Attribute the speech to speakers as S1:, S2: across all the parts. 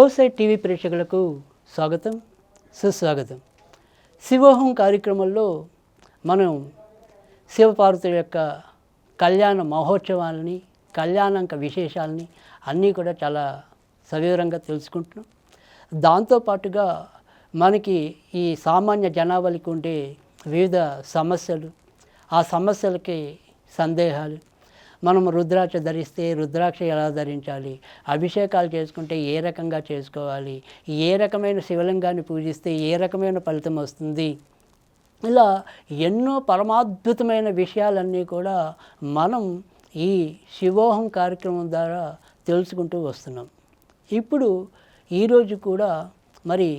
S1: ఓసైడ్ TV ప్రేక్షకులకు స్వాగతం సుస్వాగతం. శివోహం కార్యక్రమంలో మనం శివపార్వతుల యొక్క కళ్యాణ మహోత్సవాలని కళ్యాణాంక విశేషాలని అన్నీ కూడా చాలా సవివరంగా తెలుసుకుంటున్నాం. దాంతోపాటుగా మనకి ఈ సామాన్య జనాభాలకు ఉండే వివిధ సమస్యలు ఆ సమస్యలకి సందేహాలు మనం రుద్రాక్ష ధరిస్తే రుద్రాక్ష ఎలా ధరించాలి? అభిషేకాలు చేసుకుంటే ఏ రకంగా చేసుకోవాలి? ఏ రకమైన శివలింగాన్ని పూజిస్తే ఏ రకమైన ఫలితం వస్తుంది? ఇలా ఎన్నో పరమాద్భుతమైన విషయాలన్నీ కూడా మనం ఈ శివోహం కార్యక్రమం ద్వారా తెలుసుకుంటూ వస్తున్నాం. ఇప్పుడు ఈరోజు కూడా మరి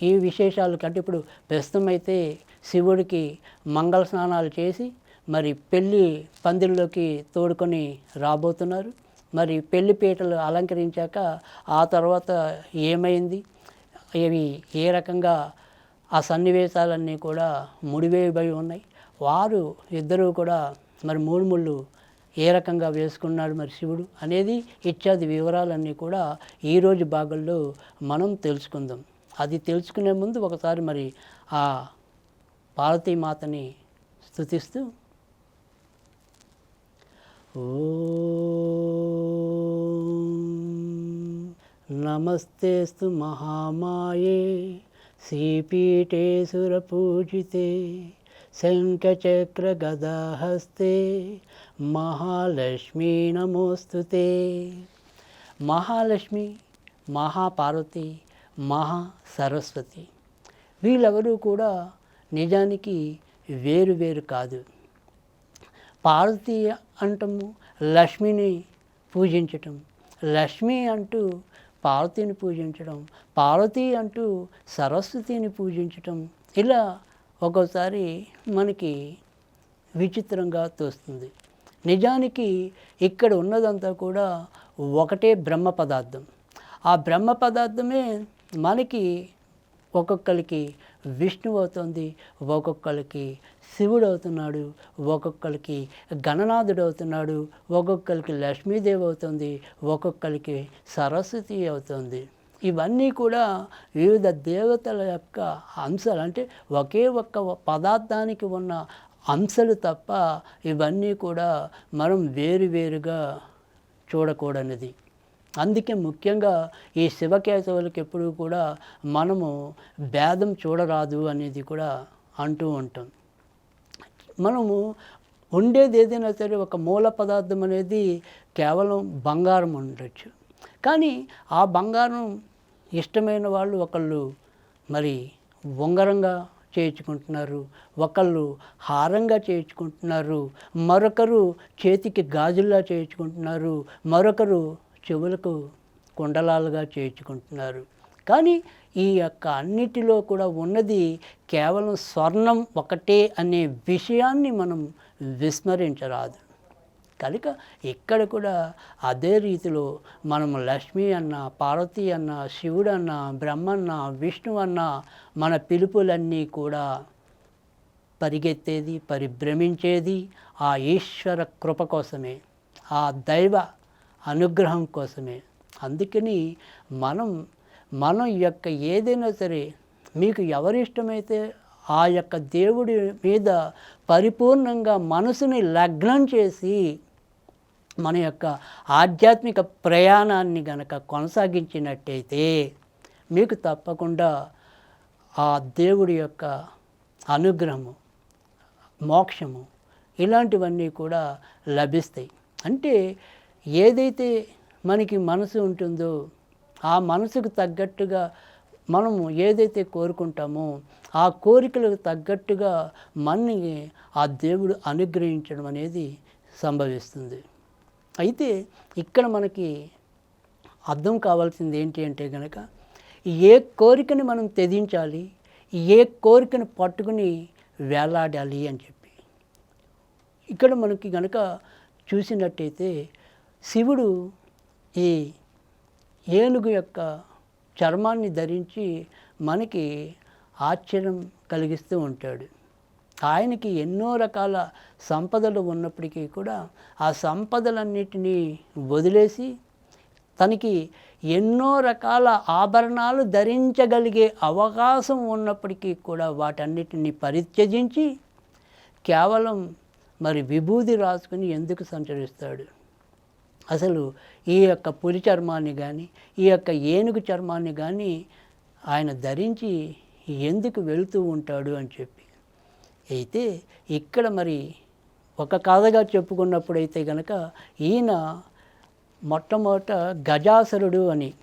S1: ఈ విశేషాలు కంటే ఇప్పుడు ప్రస్తుతం అయితే శివుడికి మంగళ స్నానాలు చేసి మరి పెళ్ళి పందిరిలోకి తోడుకొని రాబోతున్నారు. మరి పెళ్ళి పీటలు అలంకరించాక ఆ తర్వాత ఏమైంది? ఇవి ఏ రకంగా ఆ సన్నివేశాలన్నీ కూడా ముడివేయబడి ఉన్నాయి. వారు ఇద్దరూ కూడా మరి మూడు ముళ్ళు ఏ రకంగా వేసుకున్నాడు మరి శివుడు అనేది ఇత్యాది వివరాలన్నీ కూడా ఈరోజు భాగంలో మనం తెలుసుకుందాం. అది తెలుసుకునే ముందు ఒకసారి మరి ఆ పార్వతీమాతని స్థుతిస్తూ నమస్తేస్తు మహామాయే శ్రీపీఠే శంఖచక్ర శంఖచక్రగదాహస్తే మహాలక్ష్మీ నమోస్తుతే. మహాలక్ష్మి మహాపార్వతి మహా సరస్వతి వీళ్ళెవరూ కూడా నిజానికి వేరు వేరు కాదు. పార్వతి అంటము లక్ష్మిని పూజించటం. లక్ష్మి అంటూ పార్వతిని పూజించడం పార్వతి అంటూ సరస్వతిని పూజించటం ఇలా ఒక్కోసారి మనకి విచిత్రంగా తోస్తుంది. నిజానికి ఇక్కడ ఉన్నదంతా కూడా ఒకటే బ్రహ్మ పదార్థం. ఆ బ్రహ్మ పదార్థమే మనకి ఒక్కొక్కరికి విష్ణువు అవుతుంది ఒక్కొక్కరికి శివుడు అవుతున్నాడు ఒక్కొక్కరికి గణనాథుడు అవుతున్నాడు ఒక్కొక్కరికి లక్ష్మీదేవి అవుతుంది ఒక్కొక్కరికి సరస్వతి అవుతుంది. ఇవన్నీ కూడా వివిధ దేవతల యొక్క అంశాలు. అంటే ఒకే ఒక్క పదార్థానికి ఉన్న అంశాలు తప్ప ఇవన్నీ కూడా మనం వేరువేరుగా చూడకూడనిది. అందుకే ముఖ్యంగా ఈ శివకేశవులకి ఎప్పుడూ కూడా మనము భేదం చూడరాదు అనేది కూడా అంటూ ఉంటాం. మనము ఉండేది ఏదైనా సరే ఒక మూల పదార్థం అనేది కేవలం బంగారం ఉండొచ్చు. కానీ ఆ బంగారం ఇష్టమైన వాళ్ళు ఒకళ్ళు మరి ఉంగరంగా చేయించుకుంటున్నారు ఒకళ్ళు హారంగా చేయించుకుంటున్నారు మరొకరు చేతికి గాజుల్లా చేయించుకుంటున్నారు మరొకరు చెవులకు కుండలాలుగా చేర్చుకుంటున్నారు. కానీ ఈ యొక్క అన్నిటిలో కూడా ఉన్నది కేవలం స్వర్ణం ఒకటే అనే విషయాన్ని మనం విస్మరించరాదు. కనుక ఇక్కడ కూడా అదే రీతిలో మనం లక్ష్మి అన్న పార్వతి అన్న శివుడు అన్న బ్రహ్మన్న విష్ణు అన్న మన పిలుపులన్నీ కూడా పరిగెత్తేది పరిభ్రమించేది ఆ ఈశ్వర కృప కోసమే. ఆ దైవ అనుగ్రహం కోసమే. అందుకని మనం మనం యొక్క ఏదైనా సరే మీకు ఎవరి ఇష్టమైతే ఆ యొక్క దేవుడి మీద పరిపూర్ణంగా మనసుని లగ్నం చేసి మన యొక్క ఆధ్యాత్మిక ప్రయాణాన్ని గనక కొనసాగించినట్టయితే మీకు తప్పకుండా ఆ దేవుడి యొక్క అనుగ్రహము మోక్షము ఇలాంటివన్నీ కూడా లభిస్తాయి. అంటే ఏదైతే మనకి మనసు ఉంటుందో ఆ మనసుకు తగ్గట్టుగా మనము ఏదైతే కోరుకుంటామో ఆ కోరికలకు తగ్గట్టుగా మనని ఆ దేవుడు అనుగ్రహించడం అనేది సంభవిస్తుంది. అయితే ఇక్కడ మనకి అర్థం కావాల్సింది ఏంటి అంటే కనుక ఏ కోరికని మనం తెదించాలి ఏ కోరికను పట్టుకుని వేలాడాలి అని చెప్పి. ఇక్కడ మనకి కనుక చూసినట్టయితే శివుడు ఈ ఏనుగు యొక్క చర్మాన్ని ధరించి మనకి ఆశ్చర్యం కలిగిస్తూ ఉంటాడు. ఆయనకి ఎన్నో రకాల సంపదలు ఉన్నప్పటికీ కూడా ఆ సంపదలన్నిటినీ వదిలేసి తనకి ఎన్నో రకాల ఆభరణాలు ధరించగలిగే అవకాశం ఉన్నప్పటికీ కూడా వాటన్నిటిని పరిత్యజించి కేవలం మరి విభూది రాసుకుని ఎందుకు సంచరిస్తాడు? అసలు ఈ యొక్క పులి చర్మాన్ని కానీ ఈ యొక్క ఏనుగు చర్మాన్ని కానీ ఆయన ధరించి ఎందుకు వెళుతూ ఉంటాడు అని చెప్పి. అయితే ఇక్కడ మరి ఒక కథగా చెప్పుకున్నప్పుడైతే కనుక ఈయన మొట్టమొదట గజాసురుడు అని.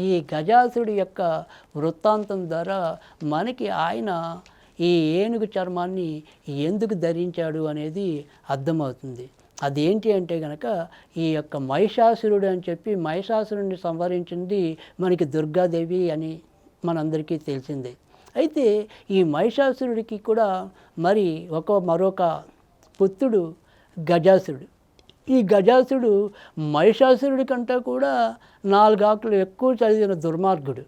S1: ఈ గజాసురుడు యొక్క వృత్తాంతం ద్వారా మనకి ఆయన ఈ ఏనుగు చర్మాన్ని ఎందుకు ధరించాడు అనేది అర్థమవుతుంది. అదేంటి అంటే కనుక ఈ యొక్క మహిషాసురుడు అని చెప్పి మహిషాసురుడిని సంవరించింది మనకి దుర్గాదేవి అని మనందరికీ తెలిసిందే. అయితే ఈ మహిషాసురుడికి కూడా మరి ఒక మరొక పుత్రుడు గజాసురుడు. ఈ గజాసుడు మహిషాసురుడి కంటే కూడా నాలుగు ఆకులు ఎక్కువ చదివిన దుర్మార్గుడు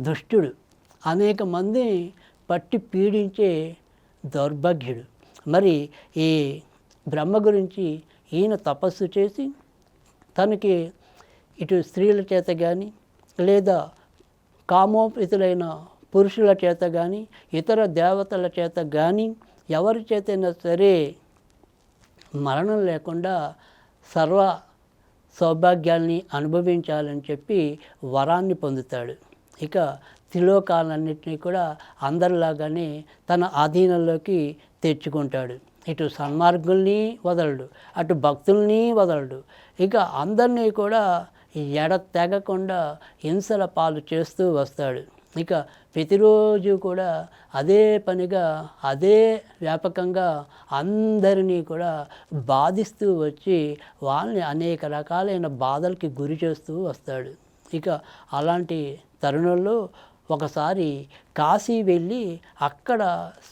S1: దుష్టుడు అనేక మంది పట్టి పీడించే దౌర్భాగ్యుడు. మరి ఈ బ్రహ్మ గురించి ఈయన తపస్సు చేసి తనకి ఇటు స్త్రీల చేత కానీ లేదా కామోపితులైన పురుషుల చేత కానీ ఇతర దేవతల చేత కానీ ఎవరి చేతైనా సరే మరణం లేకుండా సర్వ సౌభాగ్యాల్ని అనుభవించాలని చెప్పి వరాన్ని పొందుతాడు. ఇక త్రిలోకాలన్నింటినీ కూడా అందరిలాగానే తన ఆధీనంలోకి తెచ్చుకుంటాడు. ఇటు సన్మార్గుల్ని వదలడు అటు భక్తుల్ని వదలడు. ఇక అందరినీ కూడా ఎడ తెగకుండా హింసల పాలు చేస్తూ వస్తాడు. ఇక ప్రతిరోజు కూడా అదే పనిగా అదే వ్యాపకంగా అందరినీ కూడా బాధిస్తూ వచ్చి వాళ్ళని అనేక రకాలైన బాధలకి గురి చేస్తూ వస్తాడు. ఇక అలాంటి తరుణంలో ఒకసారి కాశీ వెళ్ళి అక్కడ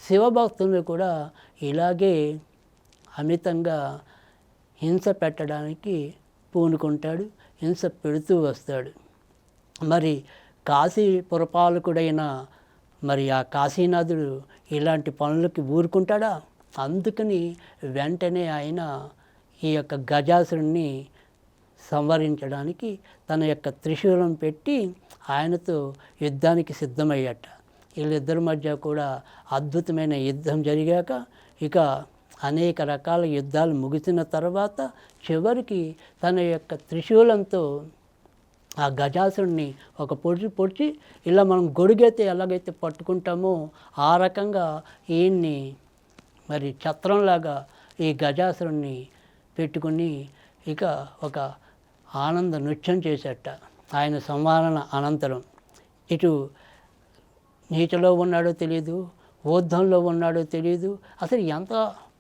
S1: శివభక్తులను కూడా ఇలాగే అమితంగా హింస పెట్టడానికి పూనుకుంటాడు హింస పెడుతూ వస్తాడు. మరి కాశీ పురపాలకుడైన మరి ఆ కాశీనాథుడు ఇలాంటి పనులకి ఊరుకుంటాడా? అందుకని వెంటనే ఆయన ఈ యొక్క గజాసురుణ్ణి సంవరించడానికి తన యొక్క త్రిశూలం పెట్టి ఆయనతో యుద్ధానికి సిద్ధమయ్యట. వీళ్ళిద్దరి మధ్య కూడా అద్భుతమైన యుద్ధం జరిగాక ఇక అనేక రకాల యుద్ధాలు ముగిసిన తర్వాత చివరికి తన యొక్క త్రిశూలంతో ఆ గజాసుడిని ఒక పొడిచి పొడిచి ఇలా మనం గొడుగైతే ఎలాగైతే పట్టుకుంటామో ఆ రకంగా ఈయన్ని మరి ఛత్రంలాగా ఈ గజాసురుణ్ణి పెట్టుకుని ఇక ఒక ఆనంద నృత్యం చేసేట. ఆయన సంవరణ అనంతరం ఇటు నీటిలో ఉన్నాడో తెలియదు ఊర్ధంలో ఉన్నాడో తెలియదు అసలు ఎంత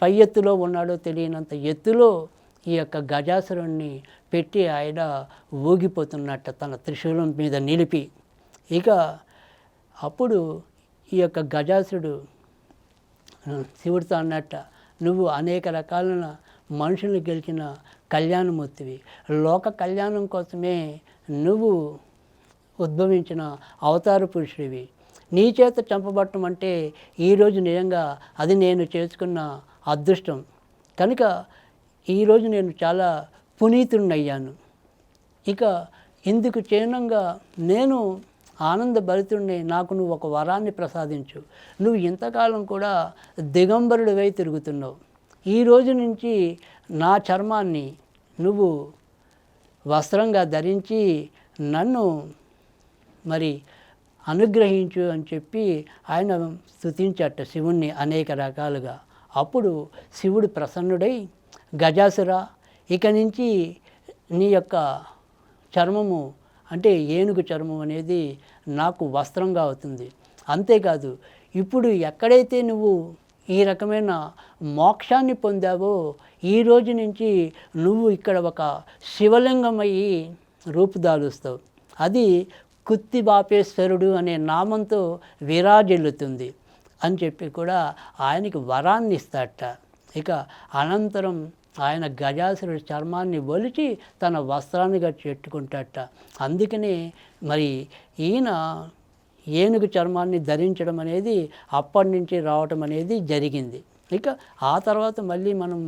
S1: పై ఎత్తులో ఉన్నాడో తెలియనంత ఎత్తులో ఈ యొక్క గజాసురుణ్ణి పెట్టి ఆయన ఊగిపోతున్నట్ట తన త్రిశూలం మీద నిలిపి. ఇక అప్పుడు ఈ యొక్క గజాసురుడు శివుడితో అన్నట్ట నువ్వు అనేక రకాలైన మనుషుల్ని గెలిచిన కళ్యాణమూర్తివి. లోక కళ్యాణం కోసమే నువ్వు ఉద్భవించిన అవతార పురుషుడివి. నీ చేత చంపబట్టం అంటే ఈరోజు నిజంగా అది నేను చేసుకున్న అదృష్టం. కనుక ఈరోజు నేను చాలా పునీతుడినయ్యాను ఇక ఇందుకు చిహ్నంగా నేను ఆనంద భరితుడిని నాకు నువ్వు ఒక వరాన్ని ప్రసాదించు. నువ్వు ఇంతకాలం కూడా దిగంబరుడివై తిరుగుతున్నావు. ఈ రోజు నుంచి నా చర్మాన్ని నువ్వు వస్త్రంగా ధరించి నన్ను మరి అనుగ్రహించు అని చెప్పి ఆయన స్థుతించట శివుణ్ణి అనేక రకాలుగా. అప్పుడు శివుడు ప్రసన్నుడై గజాసుర ఇక నుంచి నీ యొక్క చర్మము అంటే ఏనుగు చర్మం అనేది నాకు వస్త్రంగా అవుతుంది. అంతేకాదు ఇప్పుడు ఎక్కడైతే నువ్వు ఈ రకమైన మోక్షాన్ని పొందావో ఈ రోజు నుంచి నువ్వు ఇక్కడ ఒక శివలింగమయ్యి రూపుదాలుస్తావు అది కుత్తి బాపేశ్వరుడు అనే నామంతో విరాజిల్లుతుంది అని చెప్పి కూడా ఆయనకి వరాన్ని ఇస్తాట ఇక అనంతరం ఆయన గజాసురుడి చర్మాన్ని ఒలిచి తన వస్త్రాన్నిగా చెట్టుకుంటాడట అందుకనే మరి ఈయన ఏనుగు చర్మాన్ని ధరించడం అనేది అప్పటి నుంచి రావటం అనేది జరిగింది. ఇక ఆ తర్వాత మళ్ళీ మనం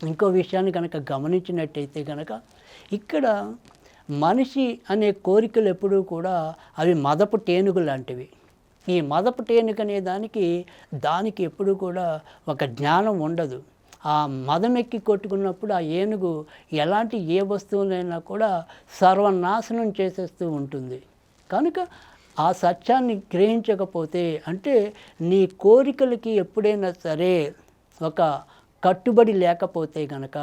S1: ఇంకో విషయాన్ని కనుక గమనించినట్టయితే కనుక ఇక్కడ మనిషి అనే కోరికలు ఎప్పుడూ కూడా అవి మదపు టేనుగు లాంటివి. ఈ మదపు టేనుగు అనే దానికి దానికి ఎప్పుడూ కూడా ఒక జ్ఞానం ఉండదు. ఆ మదం ఎక్కి కొట్టుకున్నప్పుడు ఆ ఏనుగు ఎలాంటి ఏ వస్తువులైనా కూడా సర్వనాశనం చేసేస్తూ ఉంటుంది. కనుక ఆ సత్యాన్ని గ్రహించకపోతే అంటే నీ కోరికలకి ఎప్పుడైనా సరే ఒక కట్టుబడి లేకపోతే గనక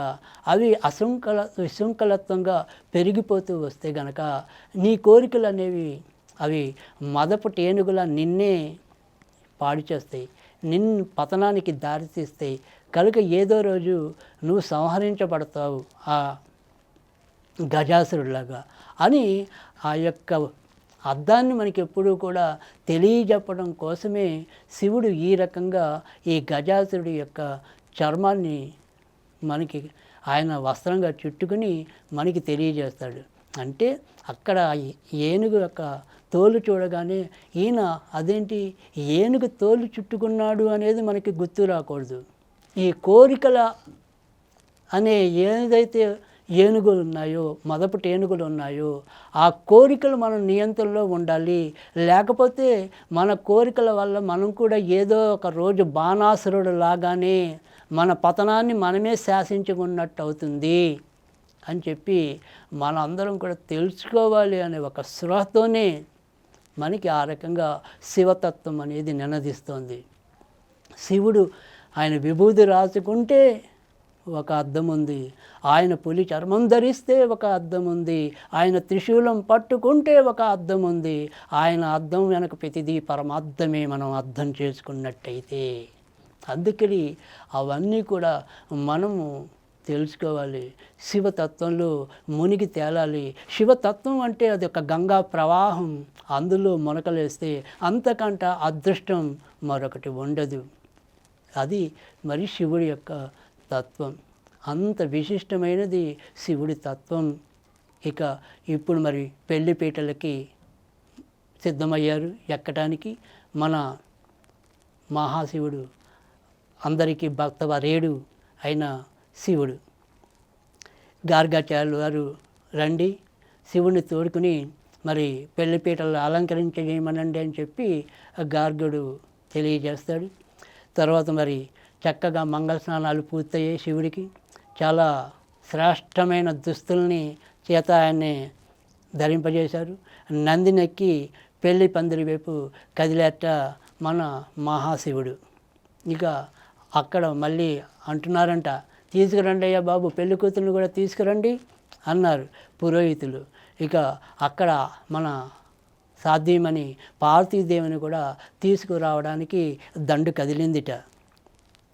S1: అవి అశృంఖల విశృంఖలత్వంగా పెరిగిపోతూ వస్తే గనక నీ కోరికలు అనేవి అవి మదపు టేనుగుల నిన్నే పాడు చేస్తాయి. నిన్ను పతనానికి దారితీస్తాయి కనుక ఏదో రోజు నువ్వు సంహరించబడతావు ఆ గజాసురులాగా అని ఆ యొక్క అర్థాన్ని మనకి ఎప్పుడూ కూడా తెలియజెప్పడం కోసమే శివుడు ఈ రకంగా ఈ గజాసురుడి యొక్క చర్మాన్ని మనకి ఆయన వస్త్రంగా చుట్టుకుని మనకి తెలియజేస్తాడు. అంటే అక్కడ ఏనుగు యొక్క తోలు చూడగానే ఈయన అదేంటి ఏనుగు తోలు చుట్టుకున్నాడు అనేది మనకి గుర్తు రాకూడదు. ఈ కోరికల అనే ఏదైతే ఏనుగులు ఉన్నాయో మొదపటి ఏనుగులు ఉన్నాయో ఆ కోరికలు మన నియంత్రణలో ఉండాలి. లేకపోతే మన కోరికల వల్ల మనం కూడా ఏదో ఒక రోజు బాణాసురుడు లాగానే మన పతనాన్ని మనమే శాసించుకున్నట్టు అవుతుంది అని చెప్పి మనందరం కూడా తెలుసుకోవాలి అనే ఒక స్పృహతోనే మనకి ఆ రకంగా శివతత్వం అనేది నినదిస్తోంది. శివుడు ఆయన విభూతి రాసుకుంటే ఒక అర్థం ఉంది. ఆయన పులి చర్మం ధరిస్తే ఒక అర్థం ఉంది. ఆయన త్రిశూలం పట్టుకుంటే ఒక అర్థం ఉంది. ఆయన అర్థం వెనక ప్రతిదీ పరమార్థమే మనం అర్థం చేసుకున్నట్టయితే. అందుకని అవన్నీ కూడా మనము తెలుసుకోవాలి. శివతత్వంలో మునిగి తేలాలి. శివతత్వం అంటే అది ఒక గంగా ప్రవాహం. అందులో మొలకలేస్తే అంతకంట అదృష్టం మరొకటి ఉండదు. అది మరి శివుడి యొక్క తత్వం. అంత విశిష్టమైనది శివుడి తత్వం. ఇక ఇప్పుడు మరి పెళ్ళిపీటలకి సిద్ధమయ్యారు ఎక్కటానికి? మన మహాశివుడు అందరికీ భక్తవరేడు అయిన శివుడు. గార్గాచార్యులు వారు రండి శివుడిని తోడుకుని మరి పెళ్ళిపీటలు అలంకరించజేయమనండి అని చెప్పి గార్గుడు తెలియజేస్తాడు. తర్వాత మరి చక్కగా మంగళ స్నానాలు పూర్తయ్యాయి శివుడికి చాలా శ్రేష్టమైన దుస్తుల్ని చేత ఆయన్ని ధరింపజేశారు. నందినెక్కి పెళ్ళి పందిరి వైపు కదిలేట మన మహాశివుడు. ఇక అక్కడ మళ్ళీ అంటున్నారంట తీసుకురండి అయ్యా బాబు పెళ్ళి కూతురుని కూడా తీసుకురండి అన్నారు పురోహితులు. ఇక అక్కడ మన సాధ్యమని పార్వతీదేవిని కూడా తీసుకురావడానికి దండు కదిలిందిట.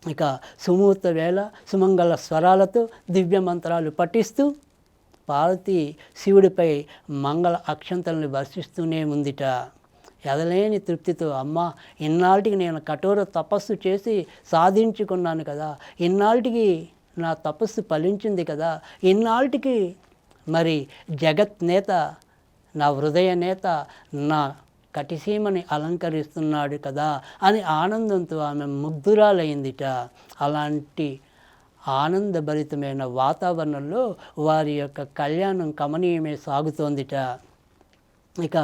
S1: ఇక సుమూర్త వేళ సుమంగళ స్వరాలతో దివ్య మంత్రాలు పఠిస్తూ పార్వతి శివుడిపై మంగళ అక్షంతలను వర్షిస్తూనే ఉందిట. ఎదలేని తృప్తితో అమ్మ ఇన్నాటికి నేను కఠోర తపస్సు చేసి సాధించుకున్నాను కదా ఇన్నాటికి నా తపస్సు ఫలించింది కదా ఇన్నాటికి మరి జగత్ నేత నా హృదయ నేత నా కటిసీమని అలంకరిస్తున్నాడు కదా అని ఆనందంతో ఆమె ముగ్ధురాలైందిట అలాంటి ఆనందభరితమైన వాతావరణంలో వారి యొక్క కళ్యాణం కమనీయమే సాగుతోందిట. ఇక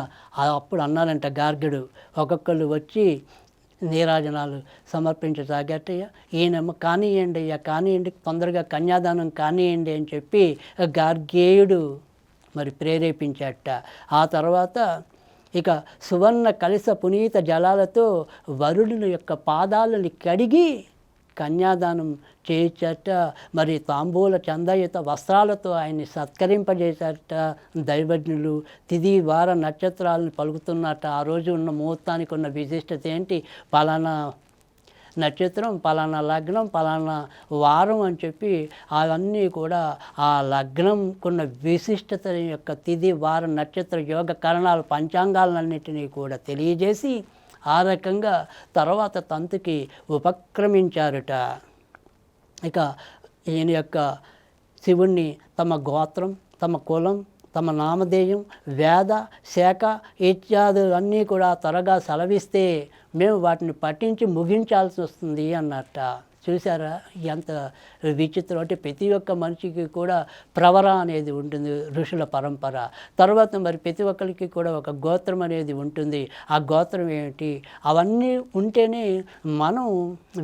S1: అప్పుడు అన్నారంట గార్గుడు ఒక్కొక్కళ్ళు వచ్చి నీరాజనాలు సమర్పించసాగట్టయ్య ఈయనమ్మ కానివ్వండి అయ్యా కానీయండి తొందరగా కన్యాదానం కానియండి అని చెప్పి గార్గేయుడు మరి ప్రేరేపించాట ఆ తర్వాత ఇక సువర్ణ కలిస పునీత జలాలతో వరుడుని యొక్క పాదాలని కడిగి కన్యాదానం చేయించట మరి తాంబూల చందయుత వస్త్రాలతో ఆయన్ని సత్కరింపజేశారట దైవజ్ఞులు. తిది వార నక్షత్రాలను పలుకుతున్నట్ట ఆ రోజు ఉన్న ముహూర్తానికి ఉన్న విశిష్టత ఏంటి? పలానా నక్షత్రం పలానా లగ్నం పలానా వారం అని చెప్పి అవన్నీ కూడా ఆ లగ్నంకున్న విశిష్టత యొక్క తిది వారం నక్షత్ర యోగ కరణాలు పంచాంగాలన్నింటినీ కూడా తెలియజేసి ఆ రకంగా తర్వాత తంతుకి ఉపక్రమించారట. ఇక ఈయన యొక్క శివుణ్ణి తమ గోత్రం తమ కులం తమ నామధేయం వేద శాఖ ఇత్యాదులన్నీ కూడా త్వరగా సెలవిస్తే మేము వాటిని పఠించి ముగించాల్సి వస్తుంది అన్నట్ట. చూసారా ఎంత విచిత్రం. అంటే ప్రతి ఒక్క మనిషికి కూడా ప్రవర అనేది ఉంటుంది ఋషుల పరంపర. తర్వాత మరి ప్రతి ఒక్కరికి కూడా ఒక గోత్రం అనేది ఉంటుంది. ఆ గోత్రం ఏమిటి అవన్నీ ఉంటేనే మనం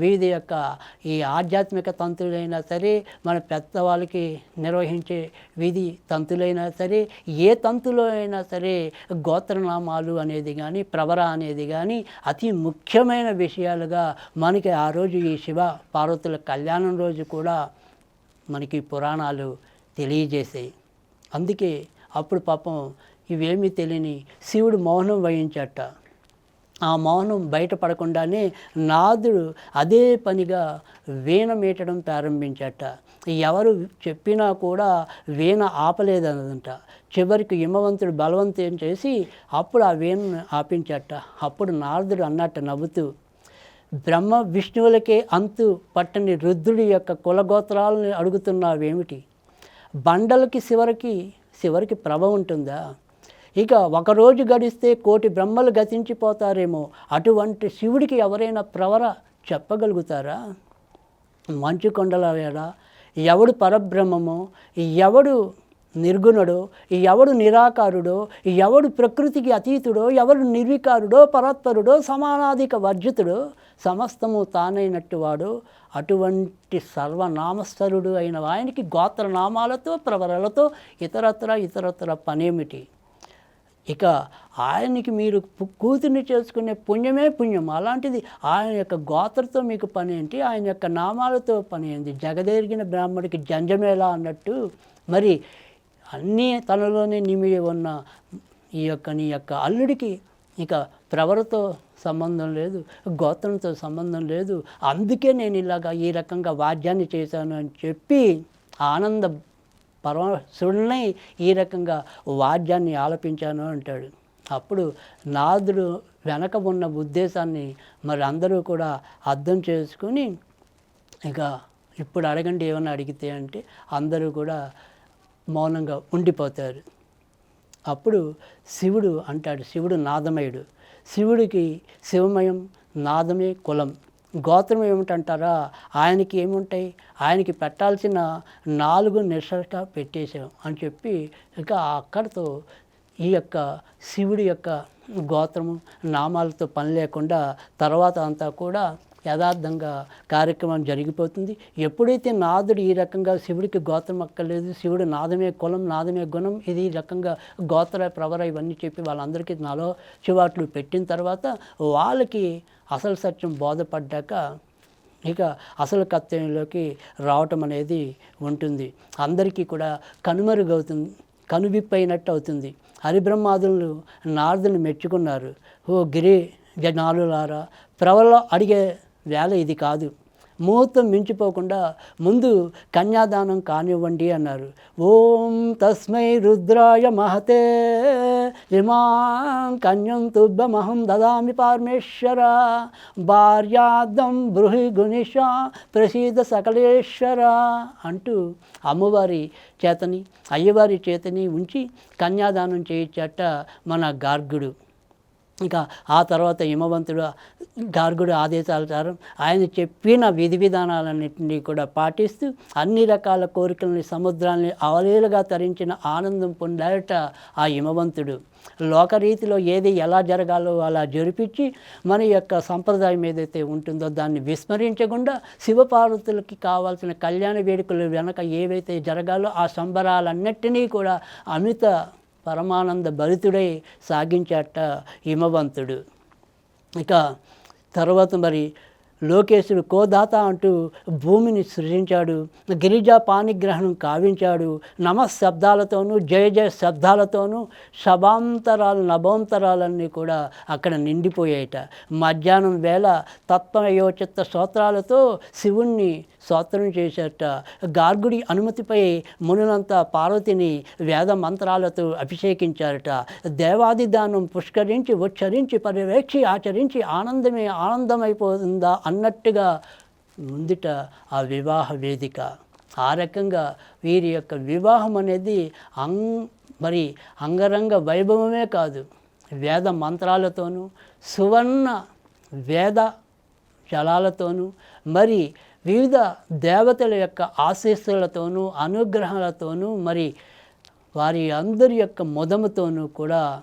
S1: వీధి యొక్క ఈ ఆధ్యాత్మిక తంతులైనా సరే మన పెద్దవాళ్ళకి నిర్వహించే వీధి తంతులైనా సరే ఏ తంతులో అయినా సరే గోత్రనామాలు అనేది కానీ ప్రవర అనేది కానీ అతి ముఖ్యమైన విషయాలుగా మనకి ఆ రోజు ఈ శివ పార్వతుల కళ్యాణం రోజు కూడా మనకి పురాణాలు తెలియజేసాయి అందుకే అప్పుడు పాపం ఇవేమీ తెలియని శివుడు మౌనం వహించట. ఆ మౌనం బయటపడకుండానే నాదుడు అదే పనిగా వీణ మీటడం ప్రారంభించట. ఎవరు చెప్పినా కూడా వీణ ఆపలేదన్నదంట. చివరికి హిమవంతుడు బలవంతం చేసి అప్పుడు ఆ వీణను ఆపించట. అప్పుడు నారదుడు అన్నట్టు నవ్వుతూ బ్రహ్మ విష్ణువులకే అంతు పట్టని రుద్రుడి యొక్క కులగోత్రాలను అడుగుతున్నావేమిటి? బండలకి చివరికి చివరికి ప్రభ ఉంటుందా? ఇక ఒకరోజు గడిస్తే కోటి బ్రహ్మలు గతించిపోతారేమో. అటువంటి శివుడికి ఎవరైనా ప్రవర చెప్పగలుగుతారా? మంచు కొండల వేళ ఎవడు పరబ్రహ్మమో ఎవడు నిర్గుణుడో ఎవడు నిరాకారుడో ఎవడు ప్రకృతికి అతీతుడో ఎవడు నిర్వికారుడో పరత్పరుడో సమానాధిక వర్జితుడో సమస్తము తానైనట్టు వాడు. అటువంటి సర్వనామస్తరుడు అయిన ఆయనకి గోత్రనామాలతో ప్రవరలతో ఇతరత్ర ఇతరత్ర పనేమిటి? ఇక ఆయనకి మీరు కూతుర్ని చేసుకునే పుణ్యమే పుణ్యం. అలాంటిది ఆయన యొక్క గోత్రతో మీకు పని ఏంటి? ఆయన యొక్క నామాలతో పని ఏంటి జగదెరిగిన బ్రాహ్మడికి జంజమేలా అన్నట్టు. మరి అన్నీ తనలోనే నిమిడి ఉన్న ఈ యొక్క నీ యొక్క అల్లుడికి ఇక ప్రవరతో సంబంధం లేదు గోత్రంతో సంబంధం లేదు. అందుకే నేను ఇలాగా ఈ రకంగా వాద్యాన్ని చేశాను అని చెప్పి ఆనంద పరమశివుడిని ఈ రకంగా వాద్యాన్ని ఆలపించాను అంటాడు. అప్పుడు నాదుడు వెనక ఉన్న ఉద్దేశాన్ని మరి అందరూ కూడా అర్థం చేసుకుని ఇక ఇప్పుడు అడగండి ఏమన్నా అడిగితే అంటే అందరూ కూడా మౌనంగా ఉండిపోతారు. అప్పుడు శివుడు అంటాడు శివుడు నాదమయుడు. శివుడికి శివమయం నాదమే కులం. గోత్రం ఏమిటంటారా? ఆయనకి ఏముంటాయి? ఆయనకి పెట్టాల్సిన నాలుగు నిష్ఠ పెట్టేశాం అని చెప్పి ఇక అక్కడితో ఈ యొక్క శివుడి యొక్క గోత్రము నామాలతో పని లేకుండా తర్వాత అంతా కూడా యథార్థంగా కార్యక్రమం జరిగిపోతుంది. ఎప్పుడైతే నాదుడు ఈ రకంగా శివుడికి గోత్రం అక్కర్లేదు శివుడు నాదమే కులం నాదమే గుణం ఇది ఈ రకంగా గోత్ర ప్రవర ఇవన్నీ చెప్పి వాళ్ళందరికీ నాలో చివాట్లు పెట్టిన తర్వాత వాళ్ళకి అసలు సత్యం బోధపడ్డాక ఇక అసలు కర్తవ్యంలోకి రావటం అనేది ఉంటుంది. అందరికీ కూడా కనుమరుగవుతుంది కనువిప్పైనట్టు అవుతుంది. హరిబ్రహ్మాదులు నారదులు మెచ్చుకున్నారు. ఓ గిరి జనాలులారా ప్రవలో అడిగే వేళ ఇది కాదు. ముహూర్తం మించిపోకుండా ముందు కన్యాదానం కానివ్వండి అన్నారు. ఓం తస్మై రుద్రాయ మహతే. ఇమాం కన్యం తుభ్యమహం దదామి పార్మేశ్వర. భార్యాదం బృహి గుణిష ప్రసీద సకలేశ్వర. అంటూ అమ్మవారి చేతని అయ్యవారి చేతని ఉంచి కన్యాదానం చేయించట మన గార్గుడు. ఇంకా ఆ తర్వాత హిమవంతుడు గార్గుడు ఆదేశానుసారం ఆయన చెప్పిన విధి విధానాలన్నింటినీ కూడా పాటిస్తూ అన్ని రకాల కోరికలని సముద్రాన్ని అవలీలుగా తరించిన ఆనందం పొందాడట ఆ హిమవంతుడు. లోకరీతిలో ఏది ఎలా జరగాలో అలా జరిపించి మన యొక్క సంప్రదాయం ఏదైతే ఉంటుందో దాన్ని విస్మరించకుండా శివపార్వతులకి కావాల్సిన కళ్యాణ వేడుకలు వెనక ఏవైతే జరగాలో ఆ సంబరాలన్నిటినీ కూడా అమిత పరమానంద భరితుడై సాగించాట హిమవంతుడు. ఇక తర్వాత మరి లోకేశుడు కోదాత అంటూ భూమిని సృజించాడు గిరిజా పాణిగ్రహణం కావించాడు నమ శబ్దాలతోనూ జయ జయ శబ్దాలతోనూ శబాంతరాలు నభోంతరాలన్నీ కూడా అక్కడ నిండిపోయాయట మధ్యాహ్నం వేళ తత్వయోచిత్త స్తోత్రాలతో శివుణ్ణి స్తోత్రం చేశారట గార్గుడి అనుమతిపై మునులంతా పార్వతిని వేద మంత్రాలతో అభిషేకించారట. దేవాదిదానం పుష్కరించి ఉచ్చరించి పర్యవేక్షి ఆచరించి ఆనందమే ఆనందమైపోతుందా అన్నట్టుగా ముందుట ఆ వివాహ వేదిక. ఆ రకంగా వీరి యొక్క వివాహం అనేది అం మరి అంగరంగ వైభవమే కాదు. వేద మంత్రాలతోనూ సువర్ణ వేద జలాలతోనూ మరి వివిధ దేవతల యొక్క ఆశీస్సులతోనూ అనుగ్రహాలతోనూ మరి వారి అందరి యొక్క మొదముతోనూ కూడా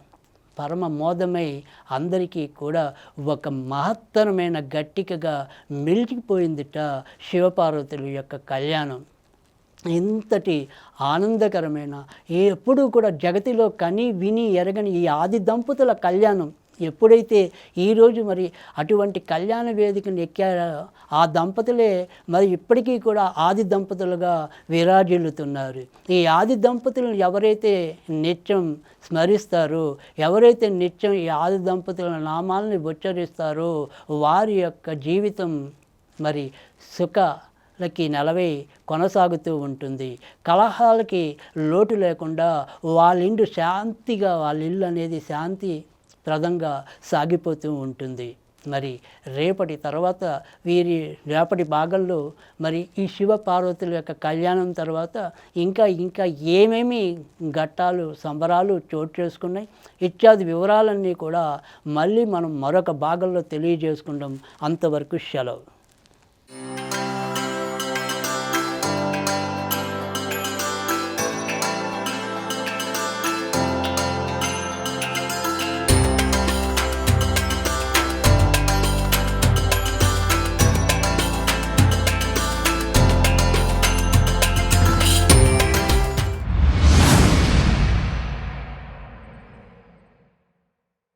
S1: పరమ మోదమై అందరికీ కూడా ఒక మహత్తరమైన గట్టికగా మిలిచిపోయిందిట శివపార్వతుల యొక్క కళ్యాణం. ఇంతటి ఆనందకరమైన ఎప్పుడూ కూడా జగతిలో కని విని ఎరగని ఈ ఆది దంపతుల కళ్యాణం. ఎప్పుడైతే ఈరోజు మరి అటువంటి కళ్యాణ వేదికను ఎక్కారో ఆ దంపతులే మరి ఇప్పటికీ కూడా ఆది దంపతులుగా విరాజిల్లుతున్నారు. ఈ ఆది దంపతులను ఎవరైతే నిత్యం స్మరిస్తారో ఎవరైతే నిత్యం ఈ ఆది దంపతుల నామాలని ఉచ్చరిస్తారో వారి యొక్క జీవితం మరి సుఖ లకి నెలవై కొనసాగుతూ ఉంటుంది. కలహాలకి లోటు లేకుండా వాళ్ళ ఇల్లు శాంతిగా వాళ్ళ ఇల్లు అనేది శాంతి ప్రదంగా సాగిపోతూ ఉంటుంది. మరి రేపటి తర్వాత వీరి రేపటి భాగంలో మరి ఈ శివ పార్వతుల యొక్క కళ్యాణం తర్వాత ఇంకా ఇంకా ఏమేమి ఘట్టాలు సంబరాలు చోటు చేసుకున్నాయి ఇత్యాది వివరాలన్నీ కూడా మళ్ళీ మనం మరొక భాగంలో తెలియజేసుకుంటాం అంతవరకు సెలవు.